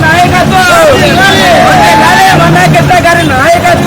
ನಾಯಕತ್ವ ಒಂದೇ ನಾಳೆ ಮನೆ ಕೆಲಸ ನಾಯಕತ್ವ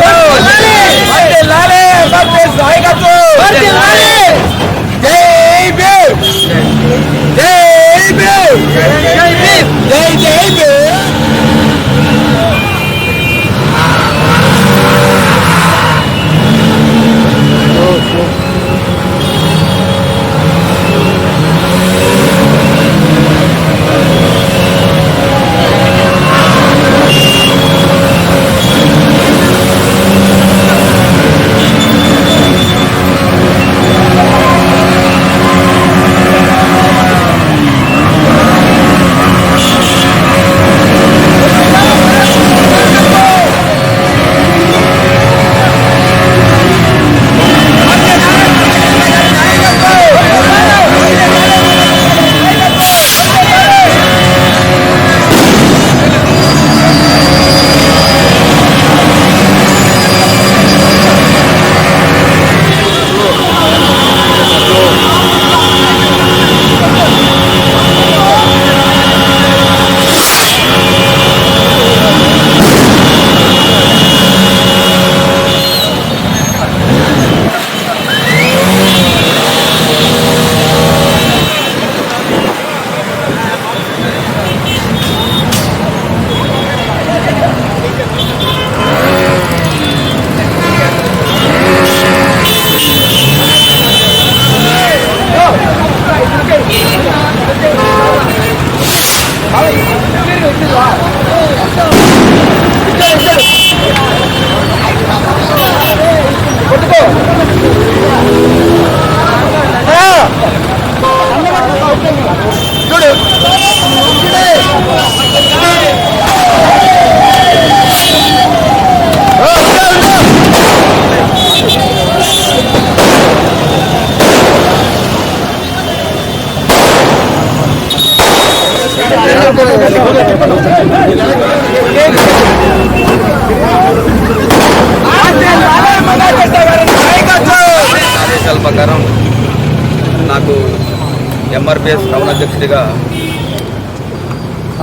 ఎంఆర్పిఎస్ టౌన్ అధ్యక్షుడిగా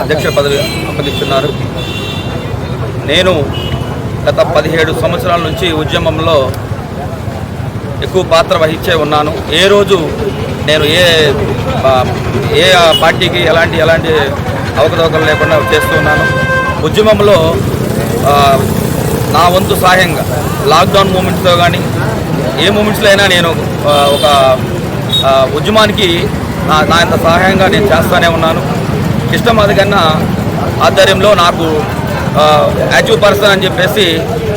అధ్యక్ష పదవి అప్పగిస్తున్నారు. నేను గత పదిహేడు సంవత్సరాల నుంచి ఉద్యమంలో ఎక్కువ పాత్ర వహించే ఉన్నాను. ఏ రోజు నేను ఏ ఏ పార్టీకి ఎలాంటి ఎలాంటి అవకతవకలు లేకుండా చేస్తూ ఉన్నాను. ఉద్యమంలో నా వంతు సహాయంగా లాక్డౌన్ మూమెంట్స్తో కానీ ఏ మూమెంట్స్లో అయినా నేను ఒక ఉద్యమానికి నా నాంత సహాయంగా నేను చేస్తూనే ఉన్నాను. ఇష్టం మాదిగన్న కన్నా ఆధ్వర్యంలో నాకు యాక్టివ్ పర్సన్ అని చెప్పేసి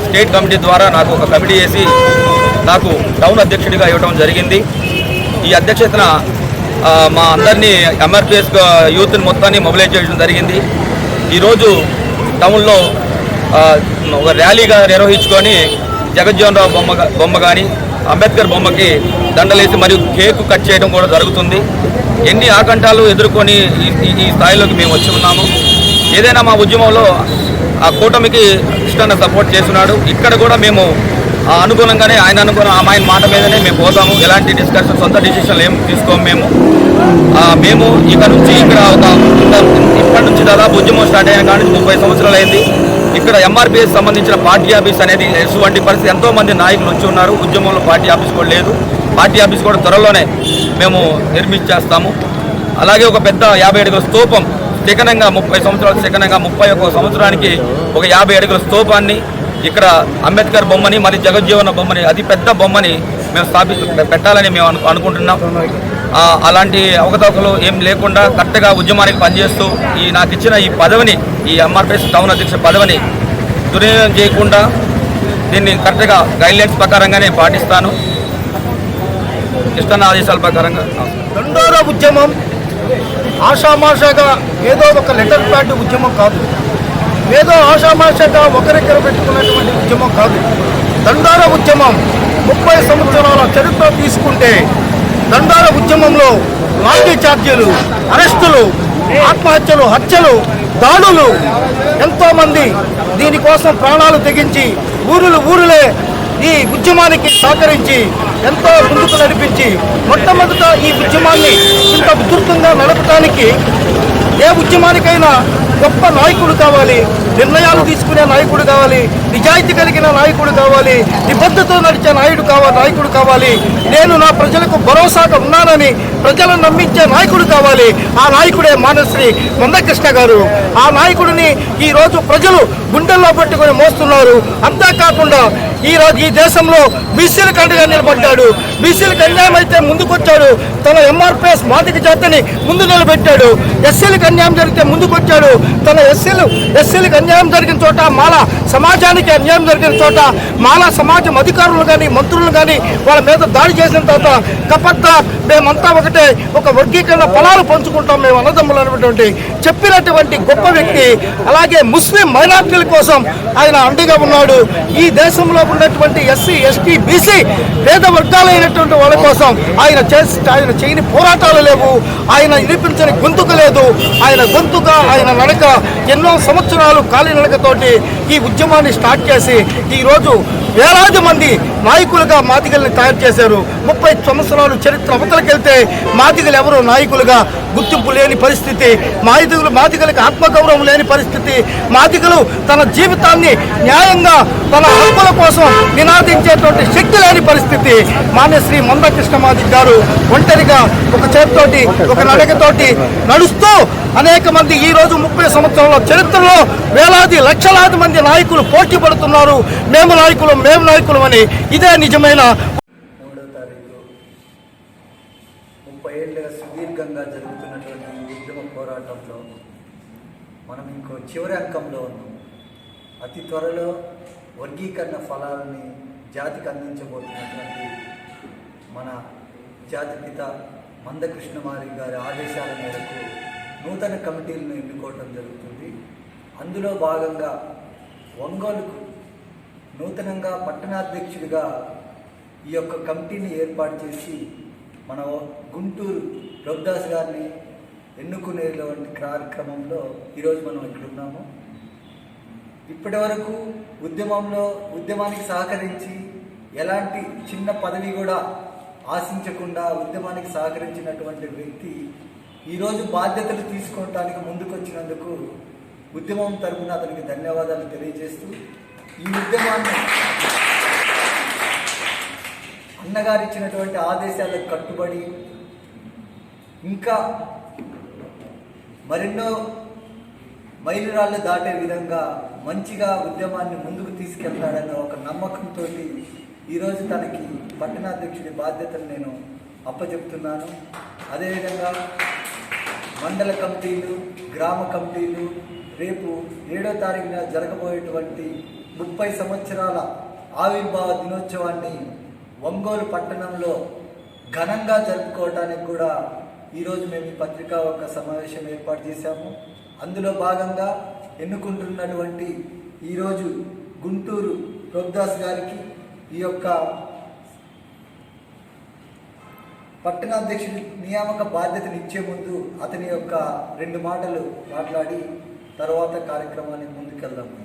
స్టేట్ కమిటీ ద్వారా నాకు ఒక కమిటీ వేసి నాకు టౌన్ అధ్యక్షుడిగా ఇవ్వడం జరిగింది. ఈ అధ్యక్షతన మా అందరినీ ఎంఆర్పిఎస్ యూత్ని మొత్తాన్ని మొబిలైజ్ చేయడం జరిగింది. ఈరోజు టౌన్లో ఒక ర్యాలీగా నిర్వహించుకొని జగజ్జీవన్ రావు బొమ్మ బొమ్మ కానీ అంబేద్కర్ బొమ్మకి దండలేసి మరియు కేకు కట్ చేయడం కూడా జరుగుతుంది. ఎన్ని ఆకంఠాలు ఎదుర్కొని ఈ- ఈ- స్థాయిలోకి మేము వచ్చి ఉన్నాము. ఏదైనా మా ఉద్యమంలో ఆ కూటమికి ఇష్టంగా సపోర్ట్ చేస్తున్నాడు. ఇక్కడ కూడా మేము ఆ అనుగుణంగానే ఆయన అనుగుణం ఆయన మాట మీదనే మేము పోతాము. ఎలాంటి డిస్కషన్ సొంత డిసిషన్లు ఏం తీసుకోము మేము. మేము ఇక నుంచి ఇక్కడ ఒక ఇప్పటి నుంచి దాదాపు ఉద్యమం స్టార్ట్ అయిన కానీ ముప్పై సంవత్సరాలు అయింది. ఇక్కడ ఎంఆర్పిఎస్ సంబంధించిన పార్టీ ఆఫీస్ అనేది ఎటువంటి పరిస్థితి ఎంతోమంది నాయకులు వచ్చి ఉన్నారు. ఉద్యమంలో పార్టీ ఆఫీస్ కూడా లేదు. పార్టీ ఆఫీస్ కూడా త్వరలోనే మేము నిర్మించేస్తాము. అలాగే ఒక పెద్ద యాభై అడుగుల స్తూపం శిఖనంగా ముప్పై సంవత్సరాలు శిఖనంగా ముప్పై ఒక్క సంవత్సరానికి ఒక యాభై అడుగుల స్తూపాన్ని ఇక్కడ అంబేద్కర్ బొమ్మని మరి జగజ్జీవన బొమ్మని అతి పెద్ద బొమ్మని మేము స్థాపి పెట్టాలని మేము అను అనుకుంటున్నాం. అలాంటి అవకతవకలు ఏం లేకుండా కరెక్ట్గా ఉద్యమానికి పనిచేస్తూ ఈ నాకు ఇచ్చిన ఈ పదవిని ఈ ఎంఆర్పిఎస్ టౌన్ అధ్యక్ష పదవిని దుర్వినియోగం చేయకుండా దీన్ని కరెక్ట్గా గైడ్లైన్స్ ప్రకారంగానే పాటిస్తాను. ఇస్తున్న ఆదేశాల ప్రకారంగా దండోరా ఉద్యమం ఆషామాషగా ఏదో ఒక లెటర్ ప్యాడ్ ఉద్యమం కాదు. ఏదో ఆషామాషగా ఒకరికర పెట్టుకున్నటువంటి ఉద్యమం కాదు. దండార ఉద్యమం ముప్పై సంవత్సరాల చరిత్ర తీసుకుంటే దండార ఉద్యమంలో లాఠీ ఛార్జీలు అరెస్టులు ఆత్మహత్యలు హత్యలు దాడులు ఎంతోమంది దీనికోసం ప్రాణాలు తెగించి ఊరులు ఊరులే ఈ ఉద్యమానికి సహకరించి ఎంతో ముందుకు నడిపించి మొట్టమొదట ఈ ఉద్యమాన్ని ఇంత ఉధృతంగా నడపడానికి ఏ ఉద్యమానికైనా గొప్ప నాయకుడు కావాలి నిర్ణయాలు తీసుకునే నాయకుడు కావాలి నిజాయితీ కలిగిన నాయకుడు కావాలి నిబద్ధతో నడిచే నాయుడు కావాలి నాయకుడు కావాలి. నేను నా ప్రజలకు భరోసాగా ఉన్నానని ప్రజలను నమ్మించే నాయకుడు కావాలి. ఆ నాయకుడే మానశ్రీ మందకృష్ణ గారు. ఆ నాయకుడిని ఈ రోజు ప్రజలు గుండెల్లో పట్టుకొని మోస్తున్నారు. అంతేకాకుండా ఈ రోజు ఈ దేశంలో బీసీల కండగా నిలబడ్డాడు. బీసీలకు అన్యాయం అయితే ముందుకొచ్చాడు. తన ఎంఆర్పిఎస్ మాదిక జాతిని ముందు నిలబెట్టాడు. ఎస్సీలకు అన్యాయం జరిగితే ముందుకొచ్చాడు. తన ఎస్సీలు ఎస్సీలకు అన్యాయం జరిగిన చోట మాల సమాజానికి అన్యాయం జరిగిన చోట మాలా సమాజం అధికారులు కానీ మంత్రులు కానీ వాళ్ళ మీద దాడి చేసిన తర్వాత కపత్త మేమంతా ఒకటే ఒక వర్గీకరణ ఫలాలు పంచుకుంటాం మేము అన్నదమ్ములు అనేటువంటి చెప్పినటువంటి గొప్ప వ్యక్తి అలాగే ముస్లిం మైనార్టీల కోసం ఆయన అండగా ఉన్నాడు. ఈ దేశంలో ఉన్నటువంటి ఎస్సీ ఎస్టీ బీసీ పేద వర్గాలైనటువంటి వాళ్ళ కోసం ఆయన చేసి ఆయన చేయని పోరాటాలు లేవు. ఆయన వినిపించని గొంతుక లేదు. ఆయన గొంతుక ఆయన నడక ఎన్నో సంవత్సరాలు కాలినడకతోటి ఈ ఉద్యమాన్ని స్టార్ట్ చేసి ఈరోజు వేలాది మంది నాయకులుగా మాదిగల్ని తయారు చేశారు. ముప్పై సంవత్సరాలు చరిత్ర అవతలకెళ్తే మాదిగలు ఎవరు నాయకులుగా గుర్తింపు లేని పరిస్థితి మాదిగలు మాదిగలకు ఆత్మగౌరవం లేని పరిస్థితి మాదిగలు తన జీవితాన్ని న్యాయంగా తన హక్కుల కోసం నినాదించేటువంటి శక్తి లేని పరిస్థితి. మాన్యశ్రీ మందకృష్ణ మాదిగ్ గారు ఒంటరిగా ఒక చేతితోటి ఒక నడకతోటి నడుస్తూ అనేక మంది ఈ రోజు ముప్పై సంవత్సరాల చరిత్రలో వేలాది లక్షలాది మంది నాయకులు పోటీ పడుతున్నారు. మేము నాయకులు మేము నాయకులమని ఇదే నిజమైన మూడో తారీఖు ముప్పై ఏళ్ళుగా సుదీర్ఘంగా జరుగుతున్నటువంటి ఈ ఉద్యమ పోరాటంలో మనం ఇంకో చివరి అంకంలో ఉన్నాం. అతి త్వరలో వర్గీకరణ ఫలాలని జాతికి అందించబోతున్నటువంటి మన జాతిపిత మందకృష్ణమారి గారి ఆదేశాల మేరకు నూతన కమిటీలను ఎన్నుకోవటం జరుగుతుంది. అందులో భాగంగా ఒంగోలుకు నూతనంగా పట్టణాధ్యక్షుడిగా ఈ యొక్క కమిటీని ఏర్పాటు చేసి మన గుంటూరు రఘుదాస్ గారిని ఎన్నుకునేటువంటి కార్యక్రమంలో ఈరోజు మనం ఇక్కడ ఉన్నాము. ఇప్పటి వరకు ఉద్యమంలో ఉద్యమానికి సహకరించి ఎలాంటి చిన్న పదవి కూడా ఆశించకుండా ఉద్యమానికి సహకరించినటువంటి వ్యక్తి ఈరోజు బాధ్యతలు తీసుకోవటానికి ముందుకొచ్చినందుకు ఉద్యమం తరపున అతనికి ధన్యవాదాలు తెలియజేస్తూ ఈ ఉద్యమాన్ని అన్నగారు ఇచ్చినటువంటి ఆదేశాలకు కట్టుబడి ఇంకా మరెన్నో మైలురాళ్ళు దాటే విధంగా మంచిగా ఉద్యమాన్ని ముందుకు తీసుకెళ్తాడన్న ఒక నమ్మకంతో ఈరోజు తనకి పట్టణాధ్యక్షుడి బాధ్యతను నేను అప్పచెప్తున్నాను. అదేవిధంగా మండల కమిటీలు గ్రామ కమిటీలు రేపు ఏడో తారీఖున జరగబోయేటువంటి ముప్పై సంవత్సరాల ఆవిర్భావ దినోత్సవాన్ని ఒంగోలు పట్టణంలో ఘనంగా జరుపుకోవడానికి కూడా ఈరోజు మేము ఈ పత్రికా ఒక సమావేశం ఏర్పాటు చేశాము. అందులో భాగంగా ఎన్నుకుంటున్నటువంటి ఈరోజు గుంటూరు ప్రభుదాస్ గారికి ఈ యొక్క పట్టణాధ్యక్షుడి నియామక బాధ్యతను ఇచ్చే ముందు అతని యొక్క రెండు మాటలు మాట్లాడి తర్వాత కార్యక్రమాన్ని ముందుకెళ్దాము.